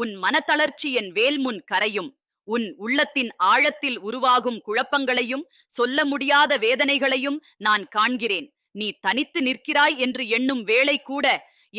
உன் மனத்தளர்ச்சி என் வேல் முன் கரையும். உன் உள்ளத்தின் ஆழத்தில் உருவாகும் குழப்பங்களையும் சொல்ல முடியாத வேதனைகளையும் நான் காண்கிறேன். நீ தனித்து நிற்கிறாய் என்று எண்ணும் வேளை கூட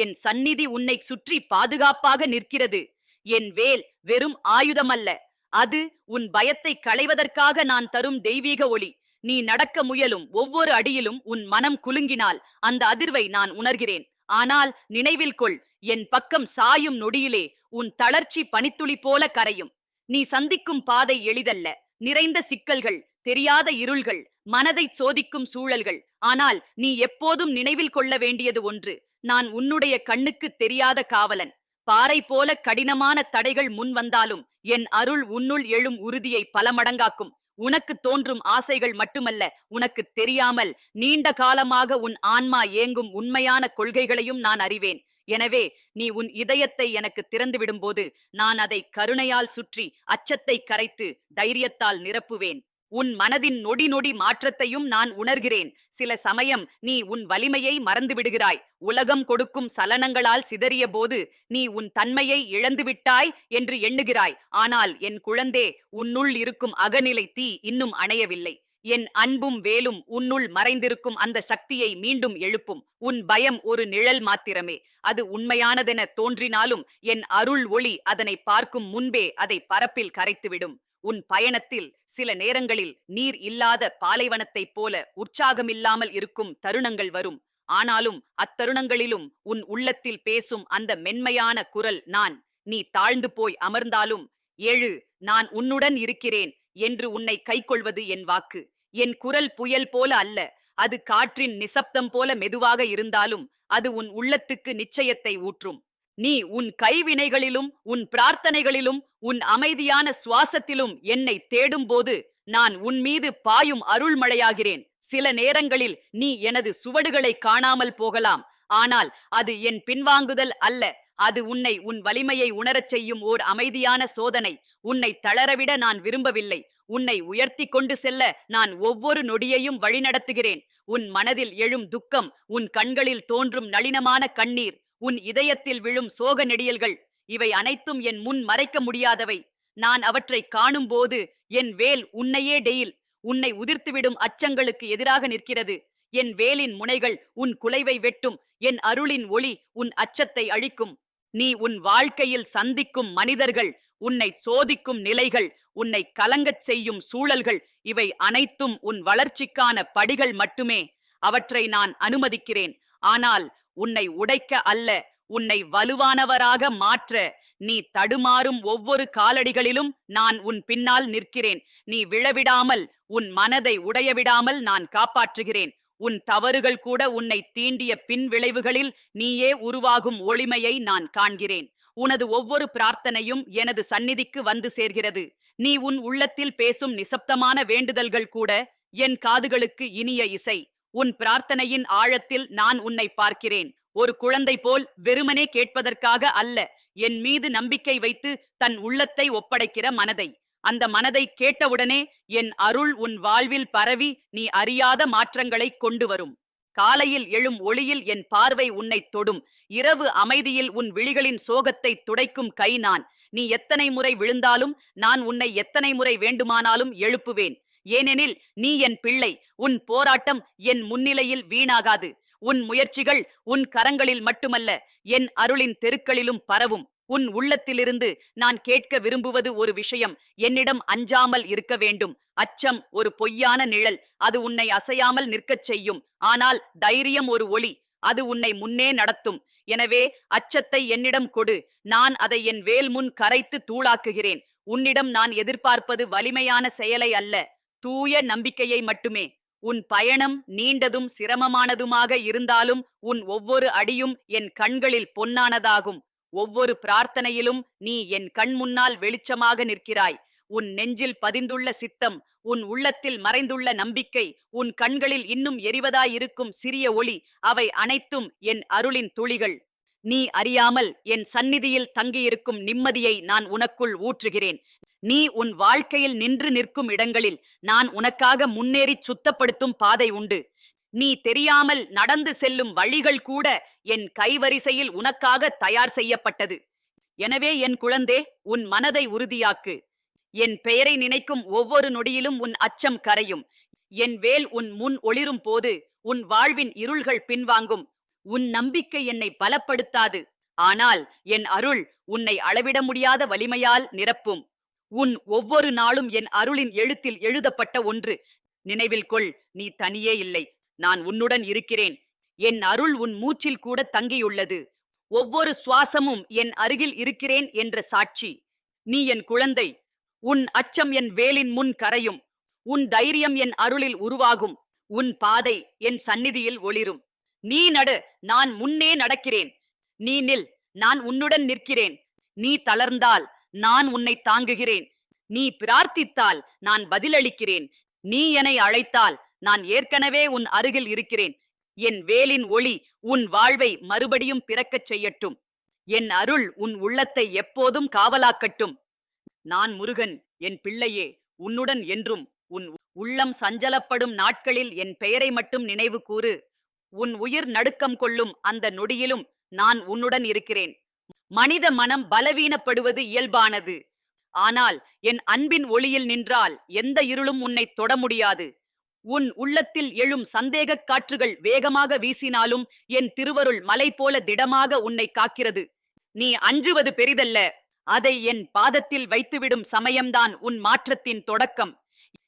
என் சந்நிதி உன்னை சுற்றி பாதுகாப்பாக நிற்கிறது. என் வேல் வெறும் ஆயுதமல்ல. அது உன் பயத்தை களைவதற்காக நான் தரும் தெய்வீக ஒளி. நீ நடக்க முயலும் ஒவ்வொரு அடியிலும் உன் மனம் குலுங்கினால் அந்த அதிர்வை நான் உணர்கிறேன். ஆனால் நினைவில் கொள் என் பக்கம் சாயும் நொடியிலே உன் தளர்ச்சி பனித்துளி போல கரையும். நீ சந்திக்கும் பாதை எளிதல்ல. நிறைந்த சிக்கல்கள் தெரியாத இருள்கள் மனதை சோதிக்கும் சூழல்கள். ஆனால் நீ எப்போதும் நினைவில் கொள்ள வேண்டியது ஒன்று. நான் உன்னுடைய கண்ணுக்கு தெரியாத காவலன். பாறை போல கடினமான தடைகள் முன் வந்தாலும் என் அருள் உன்னுள் எழும் உறுதியை பல மடங்காக்கும். உனக்கு தோன்றும் ஆசைகள் மட்டுமல்ல உனக்கு தெரியாமல் நீண்ட காலமாக உன் ஆன்மா ஏங்கும் உண்மையான கொள்கைகளையும் நான் அறிவேன். எனவே நீ உன் இதயத்தை எனக்கு திறந்து விடும்போது நான் அதை கருணையால் சுற்றி அச்சத்தை கரைத்து தைரியத்தால் நிரப்புவேன். உன் மனதின் நொடி நொடி மாற்றத்தையும் நான் உணர்கிறேன். சில சமயம் நீ உன் வலிமையை மறந்து விடுகிறாய் உலகம் கொடுக்கும் சலனங்களால் சிதறிய போது நீ உன் தன்மையை இழந்துவிட்டாய் என்று எண்ணுகிறாய். ஆனால் என் குழந்தே உன்னுள் இருக்கும் அகநிலை தீ இன்னும் அணையவில்லை. என் அன்பும் வேலும் உன்னுள் மறைந்திருக்கும் அந்த சக்தியை மீண்டும் எழுப்பும். உன் பயம் ஒரு நிழல் மாத்திரமே. அது உண்மையானதென தோன்றினாலும் என் அருள் ஒளி அதனை பார்க்கும் முன்பே அதை பரப்பில் கரைத்துவிடும். உன் பயணத்தில் சில நேரங்களில் நீர் இல்லாத பாலைவனத்தைப் போல உற்சாகமில்லாமல் இருக்கும் தருணங்கள் வரும். ஆனாலும் அத்தருணங்களிலும் உன் உள்ளத்தில் பேசும் அந்த மென்மையான குரல் நான். நீ தாழ்ந்து போய் அமர்ந்தாலும் எழு நான் உன்னுடன் இருக்கிறேன். என்று உன்னை கைக்கொள்வது என் வாக்கு. என் குரல் புயல் போல அல்ல. அது காற்றின் நிசப்தம் போல மெதுவாக இருந்தாலும் அது உன் உள்ளத்துக்கு நிச்சயத்தை ஊற்றும். நீ உன் கைவினைகளிலும் உன் பிரார்த்தனைகளிலும் உன் அமைதியான சுவாசத்திலும் என்னை தேடும்போது நான் உன் மீது பாயும் அருள்மழையாகிறேன். சில நேரங்களில் நீ எனது சுவடுகளை காணாமல் போகலாம். ஆனால் அது என் பின்வாங்குதல் அல்ல. அது உன்னை உன் வலிமையை உணரச் செய்யும் ஓர் அமைதியான சோதனை. உன்னை தளரவிட நான் விரும்பவில்லை. உன்னை உயர்த்தி கொண்டு செல்ல நான் ஒவ்வொரு நொடியையும் வழிநடத்துகிறேன் உன் மனதில் எழும் துக்கம் உன் கண்களில் தோன்றும் நளினமான கண்ணீர் உன் இதயத்தில் விழும் சோக நெடியல்கள் இவை அனைத்தும் என் முன் மறைக்க முடியாதவை. நான் அவற்றை காணும்போது என் வேல் உன்னையே டெயில் உன்னை உதிர்த்துவிடும் அச்சங்களுக்கு எதிராக நிற்கிறது. என் வேலின் முனைகள் உன் குலைவை வெட்டும் என் அருளின் ஒளி உன் அச்சத்தை அழிக்கும். நீ உன் வாழ்க்கையில் சந்திக்கும் மனிதர்கள் உன்னை சோதிக்கும் நிலைகள் உன்னை கலங்கச் செய்யும் சூழல்கள் இவை அனைத்தும் உன் வளர்ச்சிக்கான படிகள் மட்டுமே. அவற்றை நான் அனுமதிக்கிறேன். ஆனால் உன்னை உடைக்க அல்ல உன்னை வலுவானவராக மாற்ற. நீ தடுமாறும் ஒவ்வொரு காலடிகளிலும் நான் உன் பின்னால் நிற்கிறேன். நீ விழவிடாமல் உன் மனதை உடையவிடாமல் நான் காப்பாற்றுகிறேன். உன் தவறுகள் கூட உன்னை தீண்டிய பின் விளைவுகளில் நீயே உருவாகும் ஒளிமையை நான் காண்கிறேன். உனது ஒவ்வொரு பிரார்த்தனையும் எனது சந்நிதிக்கு வந்து சேர்கிறது. நீ உன் உள்ளத்தில் பேசும் நிசப்தமான வேண்டுதல்கள் கூட என் காதுகளுக்கு இனிய இசை. உன் பிரார்த்தனையின் ஆழத்தில் நான் உன்னை பார்க்கிறேன். ஒரு குழந்தை போல் வெறுமனே கேட்பதற்காக அல்ல என் மீது நம்பிக்கை வைத்து தன் உள்ளத்தை ஒப்படைக்கிற மனதை. அந்த மனதை கேட்டவுடனே என் அருள் உன் வாழ்வில் பரவி நீ அறியாத மாற்றங்களை கொண்டு வரும். காலையில் எழும் ஒளியில் என் பார்வை உன்னை தொடும். இரவு அமைதியில் உன் விழிகளின் சோகத்தை துடைக்கும் கை நான். நீ எத்தனை முறை விழுந்தாலும் நான் உன்னை எத்தனை முறை வேண்டுமானாலும் எழுப்புவேன். ஏனெனில் நீ என் பிள்ளை. உன் போராட்டம் என் முன்னிலையில் வீணாகாது. உன் முயற்சிகள் உன் கரங்களில் மட்டுமல்ல என் அருளின் தெருக்களிலும் பரவும். உன் உள்ளத்திலிருந்து நான் கேட்க விரும்புவது ஒரு விஷயம். என்னிடம் அஞ்சாமல் இருக்க வேண்டும். அச்சம் ஒரு பொய்யான நிழல். அது உன்னை அசையாமல் நிற்கச் செய்யும். ஆனால் தைரியம் ஒரு ஒளி. அது உன்னை முன்னே நடத்தும். எனவே அச்சத்தை என்னிடம் கொடு. நான் அதை என் வேல் முன் கரைத்து தூளாக்குகிறேன். உன்னிடம் நான் எதிர்பார்ப்பது வலிமையான செயலை அல்ல. தூய நம்பிக்கையை மட்டுமே. உன் பயணம் நீண்டதும் சிரமமானதுமாக இருந்தாலும் உன் ஒவ்வொரு அடியும் என் கண்களில் பொன்னானதாகும். ஒவ்வொரு பிரார்த்தனையிலும் நீ என் கண் முன்னால் வெளிச்சமாக நிற்கிறாய். உன் நெஞ்சில் பதிந்துள்ள சித்தம் உன் உள்ளத்தில் மறைந்துள்ள நம்பிக்கை உன் கண்களில் இன்னும் எரிவதாயிருக்கும் சிறிய ஒளி அவை அனைத்தும் என் அருளின் துளிகள். நீ அறியாமல் என் சந்நிதியில் தங்கியிருக்கும் நிம்மதியை நான் உனக்குள் ஊற்றுகிறேன். நீ உன் வாழ்க்கையில் நின்று நிற்கும் இடங்களில் நான் உனக்காக முன்னேறி சுத்தப்படுத்தும் பாதை உண்டு. நீ தெரியாமல் நடந்து செல்லும் வழிகள் கூட என் கைவரிசையில் உனக்காக தயார் செய்யப்பட்டது. எனவே என் குழந்தே உன் மனதை உறுதியாக்கு. என் பெயரை நினைக்கும் ஒவ்வொரு நொடியிலும் உன் அச்சம் கரையும். என் வேல் உன் முன் ஒளிரும் போது உன் வாழ்வின் இருள்கள் பின்வாங்கும். உன் நம்பிக்கை என்னை பலப்படுத்தாது. ஆனால் என் அருள் உன்னை அளவிட முடியாத வலிமையால் நிரப்பும். உன் ஒவ்வொரு நாளும் என் அருளின் எழுத்தில் எழுதப்பட்ட ஒன்று. நினைவில் கொள் நீ தனியே இல்லை. நான் உன்னுடன் இருக்கிறேன். என் அருள் உன் மூச்சில் கூட தங்கியுள்ளது. ஒவ்வொரு சுவாசமும் என் அருகில் இருக்கிறேன் என்ற சாட்சி. நீ என் குழந்தை. உன் அச்சம் என் வேலின் முன் கரையும். உன் தைரியம் என் அருளில் உருவாகும். உன் பாதை என் சந்நிதியில் ஒளிரும். நீ நடு நான் முன்னே நடக்கிறேன். நீ நில் நான் உன்னுடன் நிற்கிறேன். நீ தளர்ந்தால் நான் உன்னை தாங்குகிறேன். நீ பிரார்த்தித்தால் நான் பதிலளிக்கிறேன். நீ என்னை அழைத்தால் நான் ஏற்கனவே உன் அருகில் இருக்கிறேன். என் வேலின் ஒளி உன் வாழ்வை மறுபடியும் பிறக்கச் செய்யட்டும். என் அருள் உன் உள்ளத்தை எப்போதும் காவலாக்கட்டும். நான் முருகன் என் பிள்ளையே உன்னுடன் என்றும் உன் உள்ளம் சஞ்சலப்படும் நாட்களில் என் பெயரை மட்டும் நினைவு கூறு. உன் உயிர் நடுக்கம் கொள்ளும் அந்த நொடியிலும் நான் உன்னுடன் இருக்கிறேன். மனித மனம் பலவீனப்படுவது இயல்பானது. ஆனால் என் அன்பின் ஒளியில் நின்றால் எந்த இருளும் உன்னை தொட முடியாது. உன் உள்ளத்தில் எழும் சந்தேகக் காற்றுகள் வேகமாக வீசினாலும் என் திருவருள் மலை போல திடமாக உன்னை காக்கிறது. நீ அஞ்சுவது பெரிதல்ல. அதை என் பாதத்தில் வைத்துவிடும் சமயம்தான் உன் மாற்றத்தின் தொடக்கம்.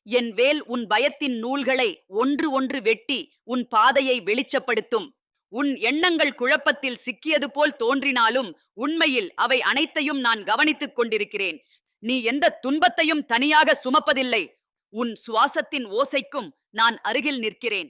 என் வேல் உன் பயத்தின் நூல்களை ஒன்று ஒன்று வெட்டி உன் பாதையை வெளிச்சப்படுத்தும். உன் எண்ணங்கள் குழப்பத்தில் சிக்கியது போல் தோன்றினாலும் உண்மையில் அவை அனைத்தையும் நான் கவனித்துக் கொண்டிருக்கிறேன். நீ எந்த துன்பத்தையும் தனியாக சுமப்பதில்லை. உன் சுவாசத்தின் ஓசைக்கும் நான் அருகில் நிற்கிறேன்.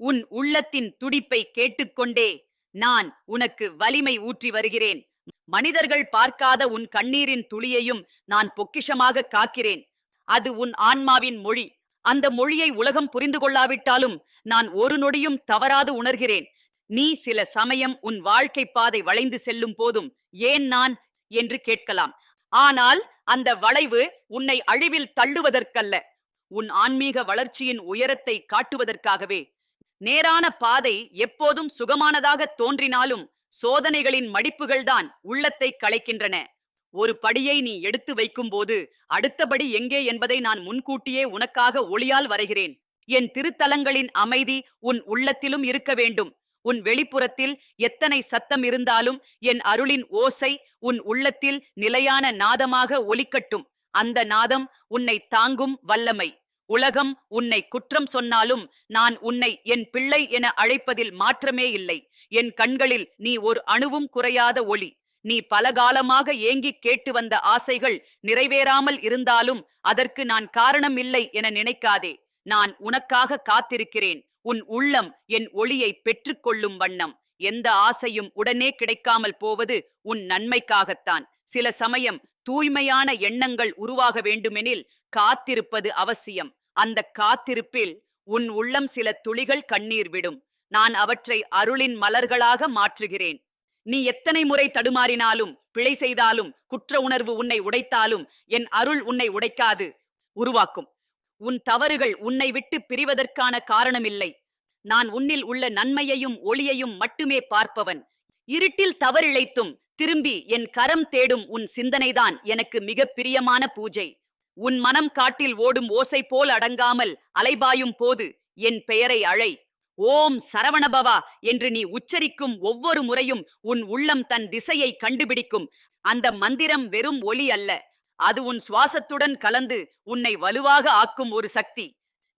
உன் உள்ளத்தின் துடிப்பை கேட்டுக்கொண்டே நான் உனக்கு வலிமை ஊற்றி வருகிறேன். மனிதர்கள் பார்க்காத உன் கண்ணீரின் துளியையும் நான் பொக்கிஷமாக காக்கிறேன். அது உன் ஆன்மாவின் மொழி. அந்த மொழியை உலகம் புரிந்து கொள்ளாவிட்டாலும் நான் ஒரு நொடியும் தவறாது உணர்கிறேன். நீ சில சமயம் உன் வாழ்க்கை பாதை வளைந்து செல்லும் போதும் ஏன் நான்? என்று கேட்கலாம். ஆனால் அந்த வளைவு உன்னை அழிவில் தள்ளுவதற்கல்ல. உன் ஆன்மீக வளர்ச்சியின் உயரத்தை காட்டுவதற்காகவே. நேரான பாதை எப்போதும் சுகமானதாக தோன்றினாலும் சோதனைகளின் மடிப்புகள்தான் உள்ளத்தை கலைக்கின்றன. ஒரு படியை நீ எடுத்து வைக்கும்போது அடுத்தபடி எங்கே என்பதை நான் முன்கூட்டியே உனக்காக ஒளியால் வரைகிறேன். என் திருத்தலங்களின் அமைதி உன் உள்ளத்திலும் இருக்க வேண்டும். உன் வெளிப்புறத்தில் எத்தனை சத்தம் இருந்தாலும் என் அருளின் ஓசை உன் உள்ளத்தில் நிலையான நாதமாக ஒலிக்கட்டும். அந்த நாதம் உன்னை தாங்கும் வல்லமை. உலகம் உன்னை குற்றம் சொன்னாலும் நான் உன்னை என் பிள்ளை என அழைப்பதில் மாற்றமே இல்லை. என் கண்களில் நீ ஒரு அணுவும் குறையாத ஒளி. நீ பலகாலமாக ஏங்கிக் கேட்டு வந்த ஆசைகள் நிறைவேறாமல் இருந்தாலும் அதற்கு நான் காரணம் இல்லை என நினைக்காதே. நான் உனக்காக காத்திருக்கிறேன். உன் உள்ளம் என் ஒளியை பெற்றுக்கொள்ளும் வண்ணம். எந்த ஆசையும் உடனே கிடைக்காமல் போவது உன் நன்மைக்காகத்தான். சில சமயம் தூய்மையான எண்ணங்கள் உருவாக வேண்டுமெனில் காத்திருப்பது அவசியம். அந்த காத்திருப்பில் உன் உள்ளம் சில துளிகள் கண்ணீர் விடும். நான் அவற்றை அருளின் மலர்களாக மாற்றுகிறேன். நீ எத்தனை முறை தடுமாறினாலும் பிழை செய்தாலும் குற்ற உணர்வு உன்னை உடைத்தாலும் என் அருள் உன்னை உடைக்காது. உருவாக்கும். உன் தவறுகள் உன்னை விட்டு பிரிவதற்கான காரணமில்லை. நான் உன்னில் உள்ள நன்மையையும் ஒளியையும் மட்டுமே பார்ப்பவன். இருட்டில் தவறிழைத்தும் திரும்பி என் கரம் தேடும் உன் சிந்தனைதான் எனக்கு மிக பிரியமான பூஜை. உன் மனம் காட்டில் ஓடும் ஓசை போல் அடங்காமல் அலைபாயும் போது என் பெயரை அழை. ஓம் சரவணபவா என்று நீ உச்சரிக்கும் ஒவ்வொரு முறையும் உன் உள்ளம் தன் திசையை கண்டுபிடிக்கும். அந்த மந்திரம் வெறும் ஒலி அல்ல. அது உன் சுவாசத்துடன் கலந்து உன்னை வலுவாக ஆக்கும் ஒரு சக்தி.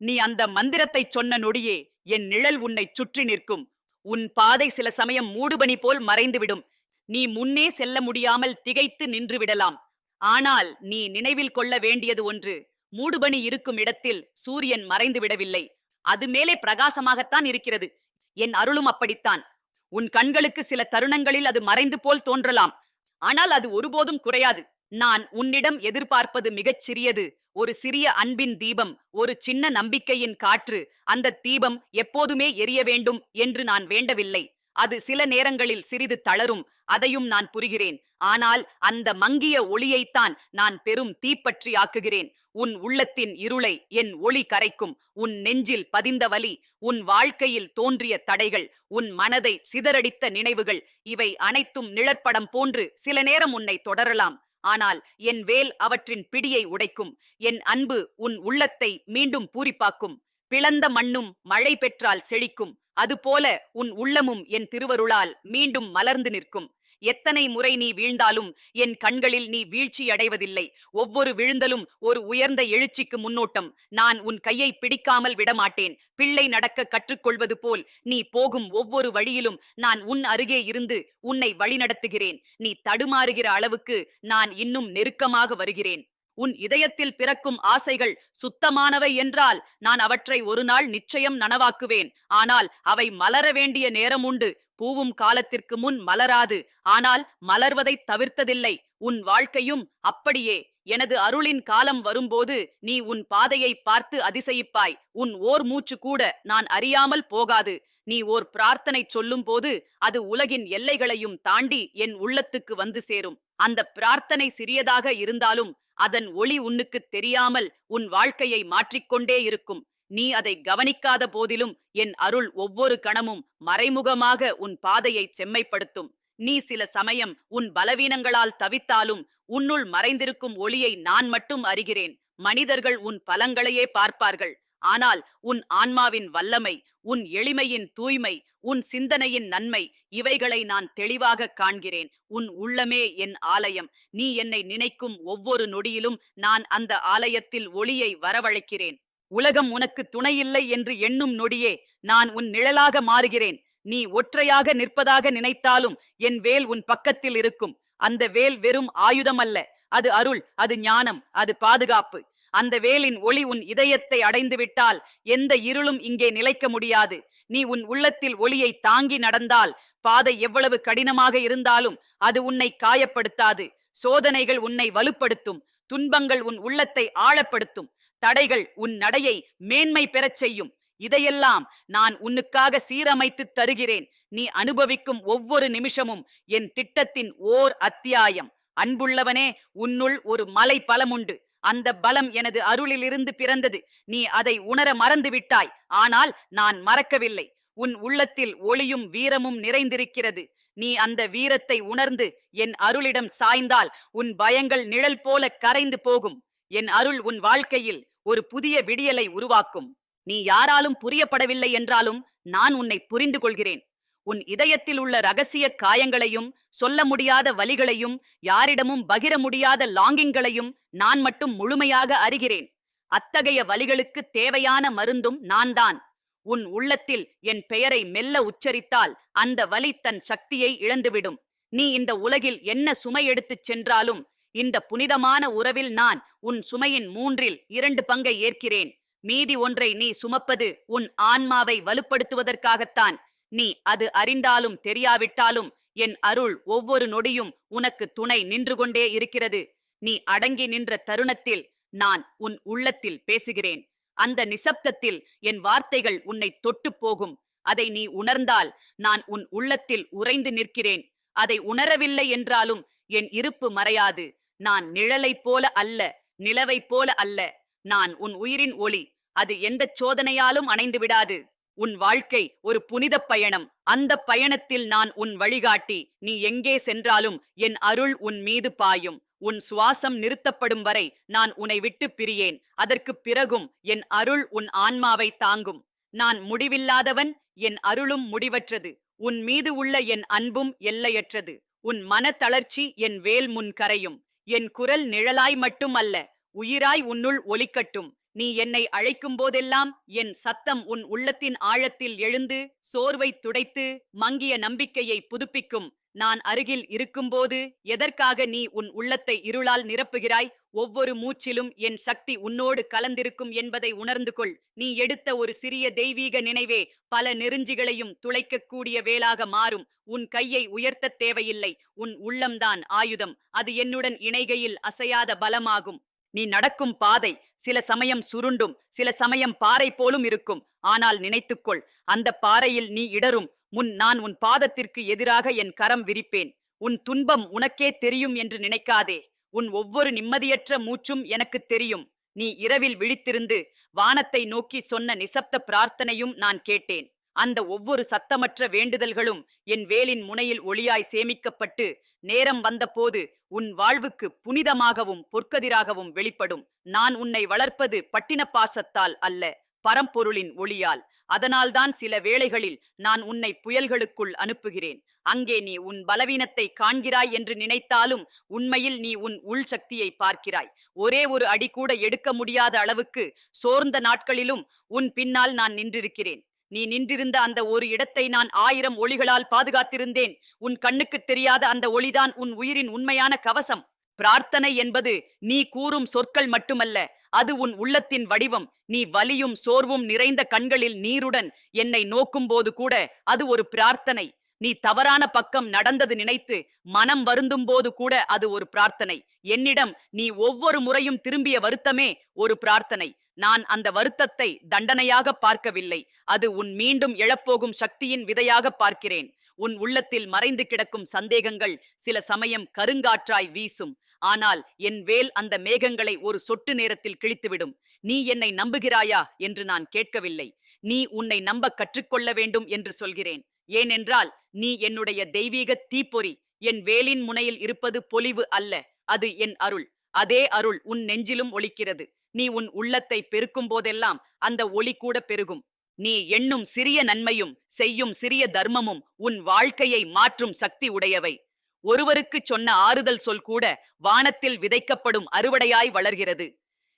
நீ அந்த மந்திரத்தை சொன்ன நொடியே என் நிழல் உன்னை சுற்றி நிற்கும். உன் பாதை சில சமயம் மூடுபனி போல் மறைந்துவிடும். நீ முன்னே செல்ல முடியாமல் திகைத்து நின்று விடலாம். ஆனால் நீ நினைவில் கொள்ள வேண்டியது ஒன்று. மூடுபனி இருக்கும் இடத்தில் சூரியன் மறைந்து விடவில்லை அது மேலே பிரகாசமாகத்தான் இருக்கிறது. என் அருளும் அப்படித்தான். உன் கண்களுக்கு சில தருணங்களில் அது மறைந்து போல் தோன்றலாம். ஆனால் அது ஒருபோதும் குறையாது. நான் உன்னிடம் எதிர்பார்ப்பது மிகச் சிறியது. ஒரு சிறிய அன்பின் தீபம் ஒரு சின்ன நம்பிக்கையின் காற்று அந்த தீபம் எப்போதுமே எரிய வேண்டும் என்று நான் வேண்டவில்லை. அது சில நேரங்களில் சிறிது தளரும் அதையும் நான் புரிகிறேன். ஆனால் அந்த மங்கிய ஒளியைத்தான் நான் பெரும் தீப்பற்றி ஆக்குகிறேன். உன் உள்ளத்தின் இருளை என் ஒளி கரைக்கும். உன் நெஞ்சில் பதிந்த வலி உன் வாழ்க்கையில் தோன்றிய தடைகள் உன் மனதை சிதறடித்த நினைவுகள் இவை அனைத்தும் நிழற்படம் போன்று சில நேரம் உன்னை தொடரலாம். ஆனால் என் வேல் அவற்றின் பிடியை உடைக்கும். என் அன்பு உன் உள்ளத்தை மீண்டும் பூரிப்பாக்கும். பிளந்த மண்ணும் மழை பெற்றால் செழிக்கும். அதுபோல உன் உள்ளமும் என் திருவருளால் மீண்டும் மலர்ந்து நிற்கும். எத்தனை முறை நீ வீழ்ந்தாலும் என் கண்களில் நீ வீழ்ச்சி அடைவதில்லை. ஒவ்வொரு விழுந்தலும் ஒரு உயர்ந்த எழுச்சிக்கு முன்னோட்டம். நான் உன் கையை பிடிக்காமல் விடமாட்டேன். பிள்ளை நடக்க கற்றுக்கொள்வது போல் நீ போகும் ஒவ்வொரு வழியிலும் நான் உன் அருகே இருந்து உன்னை வழிநடத்துகிறேன். நீ தடுமாறுகிற அளவுக்கு நான் இன்னும் நெருக்கமாக வருகிறேன். உன் இதயத்தில் பிறக்கும் ஆசைகள் சுத்தமானவை என்றால் நான் அவற்றை ஒரு நாள் நிச்சயம் நனவாக்குவேன். ஆனால் அவை மலர வேண்டிய நேரம் உண்டு. பூவும் காலத்திற்கு முன் மலராது. ஆனால் மலர்வதை தவிர்த்ததில்லை. உன் வாழ்க்கையும் அப்படியே. எனது அருளின் காலம் வரும்போது நீ உன் பாதையை பார்த்து அதிசயிப்பாய். உன் ஓர் மூச்சு கூட நான் அறியாமல் போகாது. நீ ஓர் பிரார்த்தனை சொல்லும் போது அது உலகின் எல்லைகளையும் தாண்டி என் உள்ளத்துக்கு வந்து சேரும். அந்த பிரார்த்தனை சிறியதாக இருந்தாலும் அதன் ஒளி உன்னுக்கு தெரியாமல் உன் வாழ்க்கையை மாற்றிக்கொண்டே இருக்கும். நீ அதை கவனிக்காத போதிலும் என் அருள் ஒவ்வொரு கணமும் மறைமுகமாக உன் பாதையை செம்மைப்படுத்தும். நீ சில சமயம் உன் பலவீனங்களால் தவித்தாலும் உன்னுள் மறைந்திருக்கும் ஒளியை நான் மட்டும் அறிகிறேன். மனிதர்கள் உன் பலங்களையே பார்ப்பார்கள். ஆனால் உன் ஆன்மாவின் வல்லமை உன் எளிமையின் தூய்மை உன் சிந்தனையின் நன்மை இவைகளை நான் தெளிவாக காண்கிறேன். உன் உள்ளமே என் ஆலயம். நீ என்னை நினைக்கும் ஒவ்வொரு நொடியிலும் நான் அந்த ஆலயத்தில் ஒளியை வரவழைக்கிறேன். உலகம் உனக்கு துணையில்லை என்று எண்ணும் நொடியே நான் உன் நிழலாக மாறுகிறேன். நீ ஒற்றையாக நிற்பதாக நினைத்தாலும் என் வேல் உன் பக்கத்தில் இருக்கும். அந்த வேல் வெறும் ஆயுதம் அல்ல அது அருள் அது ஞானம் அது பாதுகாப்பு. அந்த வேலின் ஒளி உன் இதயத்தை அடைந்து விட்டால் எந்த இருளும் இங்கே நிலைக்க முடியாது. நீ உன் உள்ளத்தில் ஒளியை தாங்கி நடந்தால் பாதை எவ்வளவு கடினமாக இருந்தாலும் அது உன்னை காயப்படுத்தாது. சோதனைகள் உன்னை வலுப்படுத்தும். துன்பங்கள் உன் உள்ளத்தை ஆழப்படுத்தும். தடைகள் உன் நடையை மேன்மை பெறச் செய்யும். இதையெல்லாம் நான் உன்னுக்காக சீரமைத்து தருகிறேன். நீ அனுபவிக்கும் ஒவ்வொரு நிமிஷமும் என் திட்டத்தின் ஓர் அத்தியாயம். அன்புள்ளவனே உன்னுள் ஒரு மலை பலமுண்டு. அந்த பலம் எனது அருளிலிருந்து பிறந்தது. நீ அதை உணர மறந்து விட்டாய் ஆனால் நான் மறக்கவில்லை. உன் உள்ளத்தில் ஒளியும் வீரமும் நிறைந்திருக்கிறது. நீ அந்த வீரத்தை உணர்ந்து என் அருளிடம் சாய்ந்தால் உன் பயங்கள் நிழல் போல கரைந்து போகும். என் அருள் உன் வாழ்க்கையில் ஒரு புதிய விடியலை உருவாக்கும். நீ யாராலும் புரியப்படவில்லை என்றாலும் நான் உன்னை புரிந்து கொள்கிறேன். உன் இதயத்தில் உள்ள ரகசிய காயங்களையும் சொல்ல முடியாத வலிகளையும் யாரிடமும் பகிர முடியாத லாங்கிங்களையும் நான் மட்டும் முழுமையாக அறிகிறேன். அத்தகைய வழிகளுக்கு தேவையான மருந்தும் நான் தான் உன் உள்ளத்தில் என் பெயரை மெல்ல உச்சரித்தால் அந்த வலி தன் சக்தியை இழந்துவிடும். நீ இந்த உலகில் என்ன சுமை எடுத்துச் சென்றாலும் இந்த புனிதமான உறவில் நான் உன் சுமையின் மூன்றில் இரண்டு பங்கை ஏற்கிறேன். மீதி ஒன்றை நீ சுமப்பது உன் ஆன்மாவை வலுப்படுத்துவதற்காகத்தான். நீ அது அறிந்தாலும் தெரியாவிட்டாலும் என் அருள் ஒவ்வொரு நொடியும் உனக்கு துணை நின்று கொண்டே இருக்கிறது. நீ அடங்கி நின்ற தருணத்தில் நான் உன் உள்ளத்தில் பேசுகிறேன். அந்த நிசப்தத்தில் என் வார்த்தைகள் உன்னை தொட்டு போகும். அதை நீ உணர்ந்தால் நான் உன் உள்ளத்தில் உறைந்து நிற்கிறேன். அதை உணரவில்லை என்றாலும் என் இருப்பு மறையாது. நான் நிழலைப் போல அல்ல நிலவைப் போல அல்ல. நான் உன் உயிரின் ஒளி அது எந்த சோதனையாலும் அணைந்து விடாது. உன் வாழ்க்கை ஒரு புனித பயணம். அந்த பயணத்தில் நான் உன் வழிகாட்டி. நீ எங்கே சென்றாலும் என் அருள் உன் மீது பாயும். உன் சுவாசம் நிறுத்தப்படும் வரை நான் உன்னை விட்டு பிரியேன். அதற்கு பிறகும் என் அருள் உன் ஆன்மாவை தாங்கும். நான் முடிவில்லாதவன் என் அருளும் முடிவற்றது. உன் மீது உள்ள என் அன்பும் எல்லையற்றது. உன் மனத்தளர்ச்சி என் வேல் முன் கரையும். என் குரல் நிழலாய் மட்டும் அல்ல உயிராய் உன்னுள் ஒலிக்கட்டும். நீ என்னை அழைக்கும் போதெல்லாம் என் சத்தம் உன் உள்ளத்தின் ஆழத்தில் எழுந்து சோர்வை துடைத்து மங்கிய நம்பிக்கையை புதுப்பிக்கும். நான் அருகில் இருக்கும்போது எதற்காக நீ உன் உள்ளத்தை இருளால் நிரப்புகிறாய்? ஒவ்வொரு மூச்சிலும் என் சக்தி உன்னோடு கலந்திருக்கும் என்பதை உணர்ந்து கொள். நீ எடுத்த ஒரு சிறிய தெய்வீக நினைவே பல நெருஞ்சிகளையும் துளைக்கக்கூடிய வேலாக மாறும். உன் கையை உயர்த்தத் தேவையில்லை. உன் உள்ளம்தான் ஆயுதம். அது என்னுடன் இணைகையில் அசையாத பலமாகும். நீ நடக்கும் பாதை சில சமயம் சுருண்டும் சில சமயம் பாறை போலும் இருக்கும். ஆனால் நினைத்துக்கொள் அந்த பாறையில் நீ இடரும். முன் நான் உன் பாதத்திற்கு எதிராக என் கரம் விரிப்பேன். உன் துன்பம் உனக்கே தெரியும் என்று நினைக்காதே. உன் ஒவ்வொரு நிம்மதியற்ற மூச்சும் எனக்கு தெரியும். நீ இரவில் விழித்திருந்து வானத்தை நோக்கி சொன்ன நிசப்த பிரார்த்தனையும் நான் கேட்டேன். அந்த ஒவ்வொரு சத்தமற்ற வேண்டுதல்களும் என் வேலின் முனையில் ஒளியாய் சேமிக்கப்பட்டு நேரம் வந்தபோது உன் வாழ்வுக்கு புனிதமாகவும் பொற்கதிராகவும் வெளிப்படும். நான் உன்னை வளர்ப்பது பட்டின பாசத்தால் அல்ல. பரம்பொருளின் ஒளியால். அதனால்தான் சில வேளைகளில் நான் உன்னை புயல்களுக்குள் அனுப்புகிறேன். அங்கே நீ உன் பலவீனத்தை காண்கிறாய் என்று நினைத்தாலும் உண்மையில் நீ உன் உள் சக்தியை பார்க்கிறாய். ஒரே ஒரு அடி கூட எடுக்க முடியாத அளவுக்கு சோர்ந்த நாட்களிலும் உன் பின்னால் நான் நின்றிருக்கிறேன். நீ நின்றிருந்த அந்த ஒரு இடத்தை நான் ஆயிரம் ஒளிகளால் பாதுகாத்திருந்தேன். உன் கண்ணுக்கு தெரியாத அந்த ஒளிதான் உன் உயிரின் உண்மையான கவசம். பிரார்த்தனை என்பது நீ கூறும் சொற்கள் மட்டுமல்ல. அது உன் உள்ளத்தின் வடிவம். நீ வலியும் சோர்வும் நிறைந்த கண்களில் நீருடன் என்னை நோக்கும் போது கூட அது ஒரு பிரார்த்தனை. நீ தவறான பக்கம் நடந்தது நினைத்து மனம் வருந்தும் போது கூட அது ஒரு பிரார்த்தனை. என்னிடம் நீ ஒவ்வொரு முறையும் திரும்பிய வருத்தமே ஒரு பிரார்த்தனை. நான் அந்த வருத்தத்தை தண்டனையாக பார்க்கவில்லை. அது உன் மீண்டும் எழப்போகும் சக்தியின் விதையாக பார்க்கிறேன். உன் உள்ளத்தில் மறைந்து கிடக்கும் சந்தேகங்கள் சில சமயம் கருங்காற்றாய் வீசும். ஆனால் என் வேல் அந்த மேகங்களை ஒரு சொட்டு நேரத்தில் கிழித்துவிடும். நீ என்னை நம்புகிறாயா என்று நான் கேட்கவில்லை. நீ உன்னை நம்ப கற்றுக்கொள்ள வேண்டும் என்று சொல்கிறேன். ஏனென்றால் நீ என்னுடைய தெய்வீக தீப்பொறி. என் வேலின் முனையில் இருப்பது பொலிவு அல்ல. அது என் அருள். அதே அருள் உன் நெஞ்சிலும் ஒலிக்கிறது. நீ உன் உள்ளத்தை பெருக்கும் போதெல்லாம் அந்த ஒளி கூட பெருகும். நீ எண்ணும் சிறிய நன்மையும் செய்யும் சிறிய தர்மமும் உன் வாழ்க்கையை மாற்றும் சக்தி உடையவை. ஒருவருக்கு சொன்ன ஆறுதல் சொல் கூட வானத்தில் விதைக்கப்படும் அறுவடையாய் வளர்கிறது.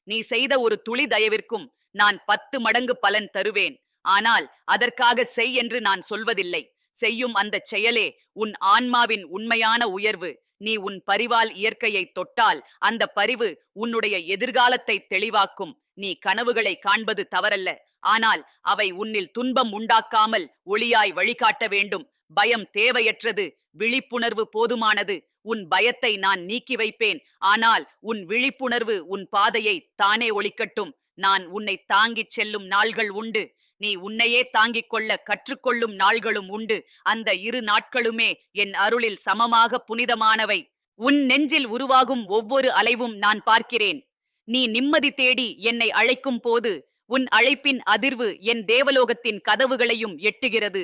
நீ செய்த ஒரு துளி தயவிற்கும் நான் பத்து மடங்கு பலன் தருவேன். ஆனால் அதற்காக செய் என்று நான் சொல்வதில்லை. செய்யும் அந்த செயலே உன் ஆன்மாவின் உண்மையான உயர்வு. நீ உன் பரிவால் இயற்கையை தொட்டால் அந்த பரிவு உன்னுடைய எதிர்காலத்தை தெளிவாக்கும். நீ கனவுகளை காண்பது தவறல்ல. ஆனால் அவை உன்னில் துன்பம் உண்டாக்காமல் ஒளியாய் வழிகாட்ட வேண்டும். பயம் தேவையற்றது. விழிப்புணர்வு போதுமானது. உன் பயத்தை நான் நீக்கி வைப்பேன். ஆனால் உன் விழிப்புணர்வு உன் பாதையை தானே ஒளிக்கட்டும் நான் உன்னை தாங்கிச் செல்லும் நாள்கள் உண்டு. நீ உன்னையே தாங்கிக் கொள்ள கற்றுக்கொள்ளும் நாள்களும் உண்டு. அந்த இரு நாட்களுமே என் அருளில் சமமாக புனிதமானவை. உன் நெஞ்சில் உருவாகும் ஒவ்வொரு அலைவும் நான் பார்க்கிறேன். நீ நிம்மதி தேடி என்னை அழைக்கும் போது உன் அழைப்பின் அதிர்வு என் தேவலோகத்தின் கதவுகளையும் எட்டுகிறது.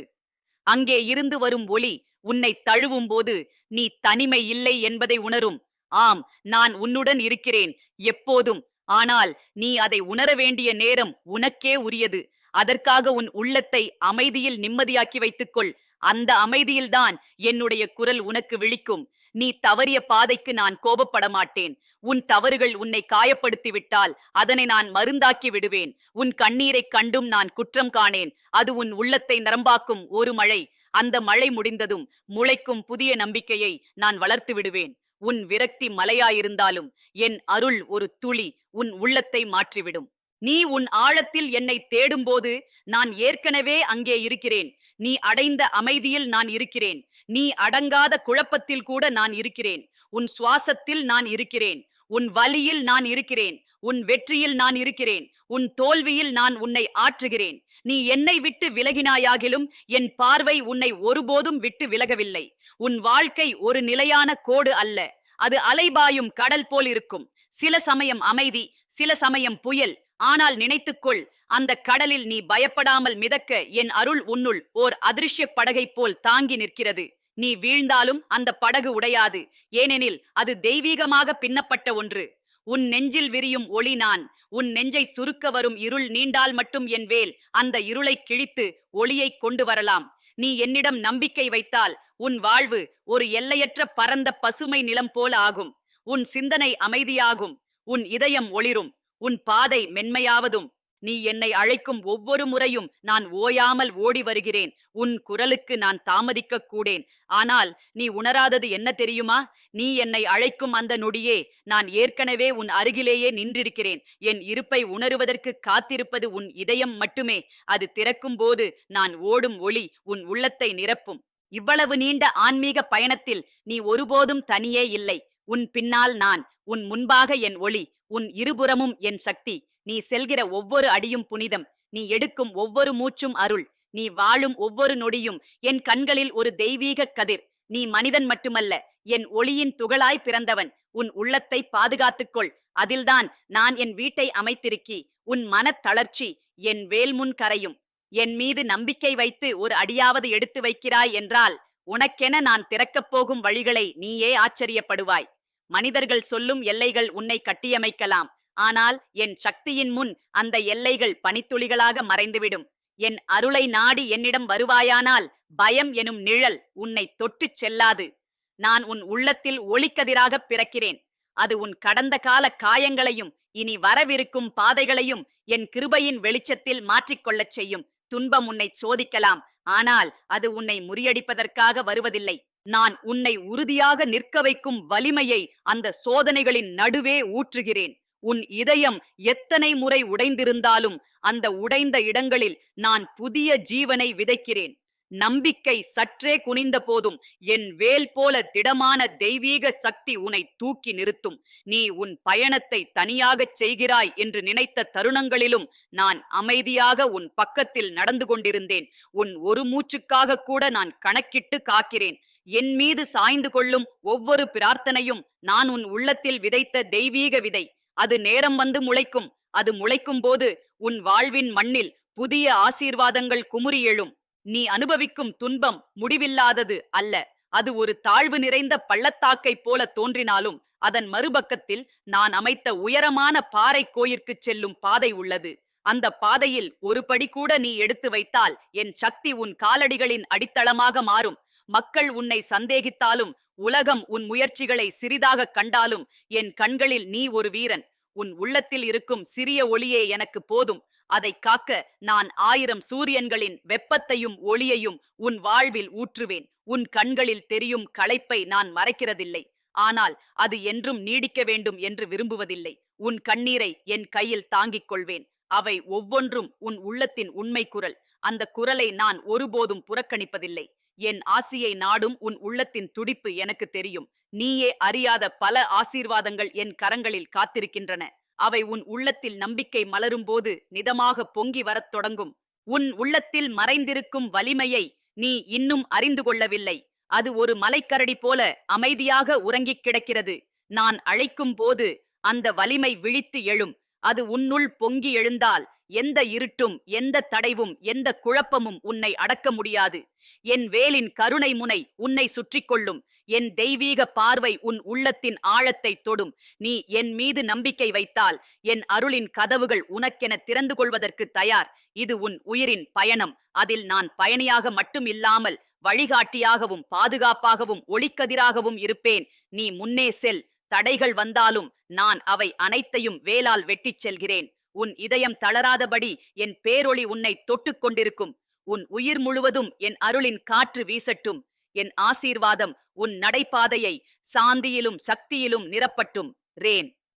அங்கே இருந்து வரும் ஒளி உன்னை தழுவும் போது நீ தனிமை இல்லை என்பதை உணரும். ஆம் நான் உன்னுடன் இருக்கிறேன். எப்போதும். ஆனால் நீ அதை உணர வேண்டிய நேரம் உனக்கே உரியது. அதற்காக உன் உள்ளத்தை அமைதியில் நிம்மதியாக்கி வைத்துக்கொள். அந்த அமைதியில்தான் என்னுடைய குரல் உனக்கு விழிக்கும். நீ தவறிய பாதைக்கு நான் கோபப்பட மாட்டேன் உன் தவறுகள் உன்னை காயப்படுத்தி விட்டால் அதனை நான் மருந்தாக்கி விடுவேன். உன் கண்ணீரைக் கண்டும் நான் குற்றம் காணேன். அது உன் உள்ளத்தை நரம்பாக்கும் ஒரு மழை. அந்த மழை முடிந்ததும் முளைக்கும் புதிய நம்பிக்கையை நான் வளர்த்து விடுவேன். உன் விரக்தி மலையாயிருந்தாலும் என் அருள் ஒரு துளி உன் உள்ளத்தை மாற்றிவிடும். நீ உன் ஆழத்தில் என்னை தேடும்போது நான் ஏற்கனவே அங்கே இருக்கிறேன். நீ அடைந்த அமைதியில் நான் இருக்கிறேன். நீ அடங்காத குழப்பத்தில் கூட நான் இருக்கிறேன். உன் சுவாசத்தில் நான் இருக்கிறேன். உன் வலியில் நான் இருக்கிறேன் உன் வெற்றியில் நான் இருக்கிறேன் உன் தோல்வியில் நான் உன்னை ஆற்றுகிறேன். நீ என்னை விட்டு விலகினாயாகிலும் என் பார்வை உன்னை ஒருபோதும் விட்டு விலகவில்லை. உன் வாழ்க்கை ஒரு நிலையான கோடு அல்ல அது அலைபாயும் கடல் போல் இருக்கும். சில சமயம் அமைதி சில சமயம் புயல். ஆனால் நினைத்துக்கொள் அந்த கடலில் நீ பயப்படாமல் மிதக்க என் அருள் உன்னுள் ஓர் அதிர்ஷ்ய படகை போல் தாங்கி நிற்கிறது. நீ வீழ்ந்தாலும் அந்த படகு உடையாது. ஏனெனில் அது தெய்வீகமாக பின்னப்பட்ட ஒன்று. உன் நெஞ்சில் விரியும் ஒளி நான். உன் நெஞ்சை சுருக்க வரும் இருள் நீண்டால் மட்டும் என் வேல். அந்த இருளை கிழித்து ஒளியை கொண்டு வரலாம். நீ என்னிடம் நம்பிக்கை வைத்தால் உன் வாழ்வு ஒரு எல்லையற்ற பரந்த பசுமை நிலம் போல ஆகும். உன் சிந்தனை அமைதியாகும். உன் இதயம் ஒளிரும். உன் பாதை மென்மையாவதும். நீ என்னை அழைக்கும் ஒவ்வொரு முறையும் நான் ஓயாமல் ஓடி வருகிறேன். உன் குரலுக்கு நான் தாமதிக்க கூடேன். ஆனால் நீ உணராதது என்ன தெரியுமா? நீ என்னை அழைக்கும் அந்த நொடியே நான் ஏற்கனவே உன் அருகிலேயே நின்றிருக்கிறேன். என் இருப்பை உணருவதற்கு காத்திருப்பது உன் இதயம் மட்டுமே. அது திறக்கும் போது நான் ஓடும் ஒளி உன் உள்ளத்தை நிரப்பும். இவ்வளவு நீண்ட ஆன்மீக பயணத்தில் நீ ஒருபோதும் தனியே இல்லை. உன் பின்னால் நான் உன் முன்பாக என் ஒளி உன் இருபுறமும் என் சக்தி. நீ செல்கிற ஒவ்வொரு அடியும் புனிதம். நீ எடுக்கும் ஒவ்வொரு மூச்சும் அருள். நீ வாழும் ஒவ்வொரு நொடியும் என் கண்களில் ஒரு தெய்வீக கதிர். நீ மனிதன் மட்டுமல்ல என் ஒளியின் துகளாய் பிறந்தவன். உன் உள்ளத்தை பாதுகாத்துக்கொள். அதில்தான் நான் என் வீட்டை அமைத்திருக்கி உன் மனத் தளர்ச்சி என் வேல்முன் கரையும். என் மீது நம்பிக்கை வைத்து ஒரு அடியாவது எடுத்து வைக்கிறாய் என்றால் உனக்கென நான் திறக்கப் போகும் வழிகளை நீயே ஆச்சரியப்படுவாய். மனிதர்கள் சொல்லும் எல்லைகள் உன்னை கட்டியமைக்கலாம். ஆனால் என் சக்தியின் முன் அந்த எல்லைகள் பனித்துளிகளாக மறைந்துவிடும். என் அருளை நாடி என்னிடம் வருவாயானால் பயம் எனும் நிழல் உன்னை தொட்டுச் செல்லாது. நான் உன் உள்ளத்தில் ஒளிக்கதிராக பிறக்கிறேன். அது உன் கடந்த கால காயங்களையும் இனி வரவிருக்கும் பாதைகளையும் என் கிருபையின் வெளிச்சத்தில் மாற்றிக்கொள்ளச் செய்யும். துன்பம் உன்னை சோதிக்கலாம். ஆனால் அது உன்னை முறியடிப்பதற்காக வருவதில்லை. நான் உன்னை உறுதியாக நிற்க வைக்கும் வலிமையை அந்த சோதனைகளின் நடுவே ஊற்றுகிறேன். உன் இதயம் எத்தனை முறை உடைந்திருந்தாலும் அந்த உடைந்த இடங்களில் நான் புதிய ஜீவனை விதைக்கிறேன். நம்பிக்கை சற்றே குனிந்த போதும் என் வேல் போல திடமான தெய்வீக சக்தி உன்னை தூக்கி நிறுத்தும். நீ உன் பயணத்தை தனியாகச் செய்கிறாய் என்று நினைத்த தருணங்களிலும் நான் அமைதியாக உன் பக்கத்தில் நடந்து கொண்டிருந்தேன். உன் ஒரு மூச்சுக்காக கூட நான் கணக்கிட்டு காக்கிறேன். என் மீது சாய்ந்து கொள்ளும் ஒவ்வொரு பிரார்த்தனையும் நான் உன் உள்ளத்தில் விதைத்த தெய்வீக விதை. அது நேரம் வந்து முளைக்கும். அது முளைக்கும் போது உன் வாழ்வின் மண்ணில் புதிய ஆசீர்வாதங்கள் குமுறி எழும். நீ அனுபவிக்கும் துன்பம் முடிவில்லாதது அல்ல. அது ஒரு தாழ்வு நிறைந்த பள்ளத்தாக்கைப் போல தோன்றினாலும் அதன் மறுபக்கத்தில் நான் அமைத்த உயரமான பாறை கோயிற்கு செல்லும் பாதை உள்ளது. அந்த பாதையில் ஒரு படி கூட நீ எடுத்து வைத்தால் என் சக்தி உன் காலடிகளின் அடித்தளமாக மாறும். மக்கள் உன்னை சந்தேகித்தாலும் உலகம் உன் முயற்சிகளை சிறிதாக கண்டாலும் என் கண்களில் நீ ஒரு வீரன். உன் உள்ளத்தில் இருக்கும் சிறிய ஒளியே எனக்கு போதும். அதை காக்க நான் ஆயிரம் சூரியன்களின் வெப்பத்தையும் ஒளியையும் உன் வாழ்வில் ஊற்றுவேன். உன் கண்களில் தெரியும் களைப்பை நான் மறைக்கிறதில்லை. ஆனால் அது என்றும் நீடிக்க வேண்டும் என்று விரும்புவதில்லை. உன் கண்ணீரை என் கையில் தாங்கிக் கொள்வேன். அவை ஒவ்வொன்றும் உன் உள்ளத்தின் உண்மை குரல். அந்த குரலை நான் ஒருபோதும் புறக்கணிப்பதில்லை. என் ஆசியை நாடும் உன் உள்ளத்தின் துடிப்பு எனக்கு தெரியும். நீயே அறியாத பல ஆசீர்வாதங்கள் என் கரங்களில் காத்திருக்கின்றன. அவை உன் உள்ளத்தில் நம்பிக்கை மலரும் போது நிதமாக பொங்கி வரத் தொடங்கும். உன் உள்ளத்தில் மறைந்திருக்கும் வலிமையை நீ இன்னும் அறிந்து கொள்ளவில்லை. அது ஒரு மலைக்கரடி போல அமைதியாக உறங்கிக் கிடக்கிறது. நான் அழைக்கும் போது அந்த வலிமை விழித்து எழும். அது உன்னுள் பொங்கி எழுந்தால் எந்த இருட்டும் எந்த தடைவும் எந்த குழப்பமும் உன்னை அடக்க முடியாது. என் வேலின் கருணை முனை உன்னை சுற்றி கொள்ளும் என் தெய்வீக பார்வை உன் உள்ளத்தின் ஆழத்தை தொடும். நீ என் மீது நம்பிக்கை வைத்தால் என் அருளின் கதவுகள் உனக்கென திறந்து கொள்வதற்கு தயார். இது உன் உயிரின் பயணம். அதில் நான் பயணியாக மட்டும் இல்லாமல் வழிகாட்டியாகவும் பாதுகாப்பாகவும் ஒளிக்கதிராகவும் இருப்பேன். நீ முன்னே செல். தடைகள் வந்தாலும் நான் அவை அனைத்தையும் வேலால் வெட்டிச் செல்கிறேன். உன் இதயம் தளராதபடி என் பேரொளி உன்னை தொட்டுக் கொண்டிருக்கும். உன் உயிர் முழுவதும் என் அருளின் காற்று வீசட்டும். என் ஆசீர்வாதம் உன் நடைபாதையை சாந்தியிலும் சக்தியிலும் நிரப்பட்டும். ரேன்.